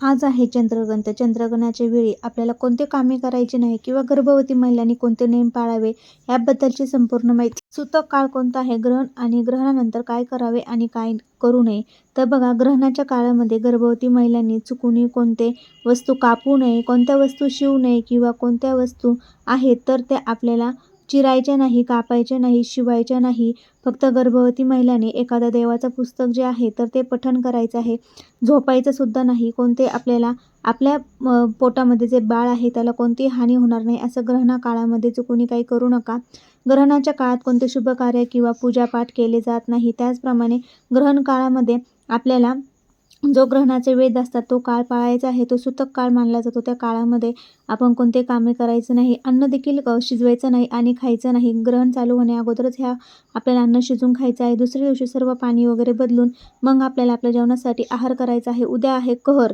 आज आहे चंद्रग्रहण तर चंद्रग्रहणाच्या वेळी आपल्याला कोणते कामे करायचे नाही किंवा गर्भवती महिलांनी कोणते नियम पाळावे याबद्दलची संपूर्ण माहिती. सूतक काळ कोणता आहे? ग्रहण आणि ग्रहणानंतर काय करावे आणि काय करू नये? तर बघा ग्रहणाच्या काळामध्ये गर्भवती महिलांनी चुकूनही कोणते वस्तू कापू नये कोणत्या वस्तू शिवू नये किंवा कोणत्या वस्तू आहेत तर त्या आपल्याला चिरायच्या नाही कापायच्या नाही शिवायच्या नाही. फक्त गर्भवती महिलांनी एखादा देवाचं पुस्तक जे आहे तर ते पठण करायचं आहे. झोपायचं सुद्धा नाही. कोणते आपल्याला आपल्या पोटामध्ये जे बाळ आहे त्याला कोणतीही हानी होणार नाही असं ग्रहणा काळामध्ये चुकून काही करू नका. ग्रहणाच्या काळात कोणते शुभ कार्य किंवा पूजापाठ केले जात नाही त्याचप्रमाणे ग्रहण काळामध्ये आपल्याला जो ग्रहणाचे वेद असतात तो काळ पाळायचा आहे तो सुतक काळ मानला जातो. त्या काळामध्ये आपण कोणते कामे करायचं नाही अन्न देखील शिजवायचं नाही आणि खायचं नाही. ग्रहण चालू होण्या अगोदरच ह्या आपल्याला अन्न शिजवून खायचं आहे. दुसऱ्या दिवशी सर्व पाणी वगैरे बदलून मग आपल्याला आपल्या जेवणासाठी आहार करायचा आहे. उद्या आहे कहर.